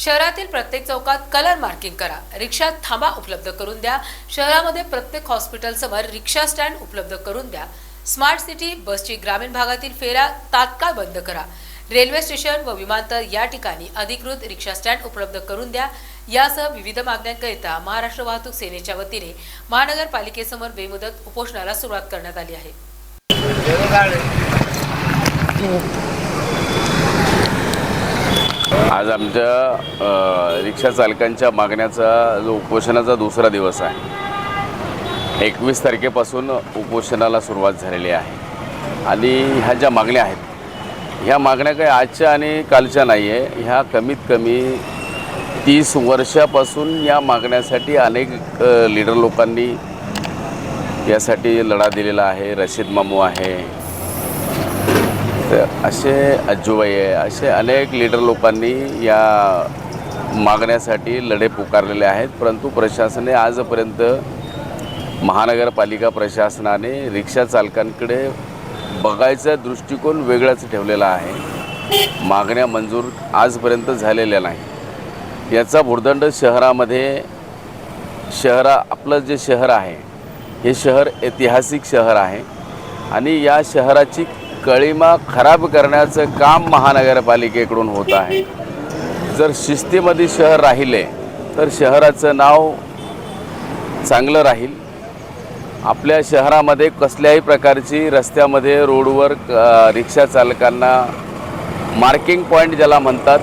शहरातील प्रत्येक चौकात कलर मार्किंग करा. रिक्षा थांबा उपलब्ध करून द्या. शहरामध्ये प्रत्येक हॉस्पिटल समोर रिक्षा स्टँड उपलब्ध करून द्या. स्मार्ट सिटी बसची ग्रामीण भागातील फेऱ्या तात्काळ बंद करा. रेल्वे स्टेशन व विमानतळ या ठिकाणी अधिकृत रिक्षा स्टँड उपलब्ध करून द्या. यासह विविध मागण्यांकरिता महाराष्ट्र वाहतूक सेनेच्या वतीने महानगरपालिकेसमोर बेमुदत उपोषणाला सुरुवात करण्यात आली आहे. आज आमच्या रिक्षा चालकांच्या मागण्याचा जो उपोषणाचा दुसरा दिवस आहे एकवीस तारखेपासून उपोषणाला सुरुवात झालेली आहे. आणि ह्या ज्या मागण्या आहेत ह्या मागण्या काही आजच्या आणि कालच्या नाही आहे ह्या कमीत कमी तीस वर्षापासून या मागण्यासाठी अनेक लीडर लोकांनी यासाठी लढा दिलेला आहे. रशीद मामू आहे तर असे अज्जूबाई आहे असे अनेक लीडर लोकांनी या मागण्यासाठी लढे पुकारलेले आहेत. परंतु प्रशासनाने आजपर्यंत महानगरपालिका प्रशासनाने रिक्षा चालकांकडे बघायचा दृष्टिकोन वेगळाच ठेवलेला आहे. मागण्या मंजूर आजपर्यंत झालेल्या नाही. याचा भुर्दंड शहरामध्ये शहरा आपलं जे शहर आहे हे शहर ऐतिहासिक शहर आहे. आणि या शहराची कळीमा खराब करण्याचं काम महानगरपालिकेकडून होत आहे. जर शिस्तीमध्ये शहर राहिले तर शहराचं नाव चांगलं राहील. आपल्या शहरामध्ये कसल्याही प्रकारची रस्त्यामध्ये रोडवर रिक्षा चालकांना मार्किंग पॉईंट ज्याला म्हणतात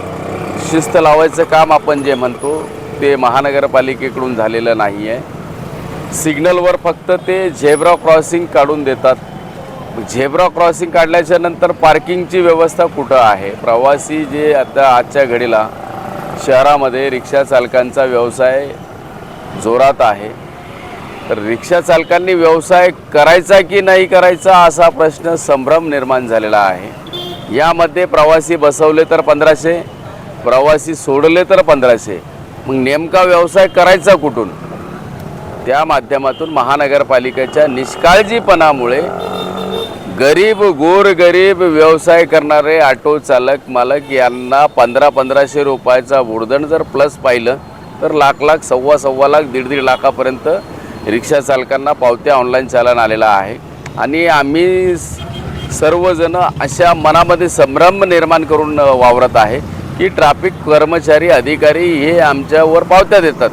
शिस्त लावायचं काम आपण जे म्हणतो ते महानगरपालिकेकडून झालेलं नाही आहे सिग्नलवर फक्त ते झेब्रा क्रॉसिंग काढून देतात. झेब्रा क्रॉसिंग काढल्याच्या नंतर पार्किंगची व्यवस्था कुठं आहे? प्रवासी जे आता आजच्या घडीला शहरामध्ये रिक्षा चालकांचा व्यवसाय जोरात आहे. तर रिक्षा चालकांनी व्यवसाय करायचा की नाही करायचा असा प्रश्न संभ्रम निर्माण झालेला आहे. यामध्ये प्रवासी बसवले तर पंधराशे प्रवासी सोडले तर पंधराशे. मग नेमका व्यवसाय करायचा कुठून? त्या माध्यमातून महानगरपालिकेच्या निष्काळजीपणामुळे गरीब गोर गरीब व्यवसाय करणारे ऑटो चालक मालक यांना पंधरा पंधराशे रुपयाचा भुर्दंड जर प्लस पाहिलं तर लाख लाख सव्वा सव्वा लाख दीड दीड लाखापर्यंत रिक्षा चालकांना पावत्या ऑनलाईन चालन आलेला आहे. आणि आम्ही सर्वजण अशा मनामध्ये संभ्रम निर्माण करून वावरत आहे की ट्रॅफिक कर्मचारी अधिकारी हे आमच्यावर पावत्या देतात.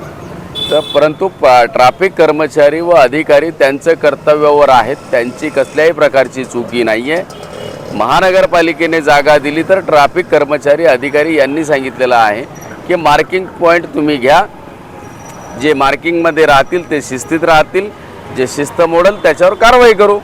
तर परंतु प ट्रॅफिक कर्मचारी व अधिकारी त्यांचं कर्तव्यावर आहेत. त्यांची कसल्याही प्रकारची चुकी नाही आहे महानगरपालिकेने जागा दिली तर ट्रॅफिक कर्मचारी अधिकारी यांनी सांगितलेलं आहे की मार्किंग पॉईंट तुम्ही घ्या. जे मार्किंगमध्ये राहतील ते शिस्तीत राहतील. जे शिस्त मोडल त्याच्यावर कारवाई करू.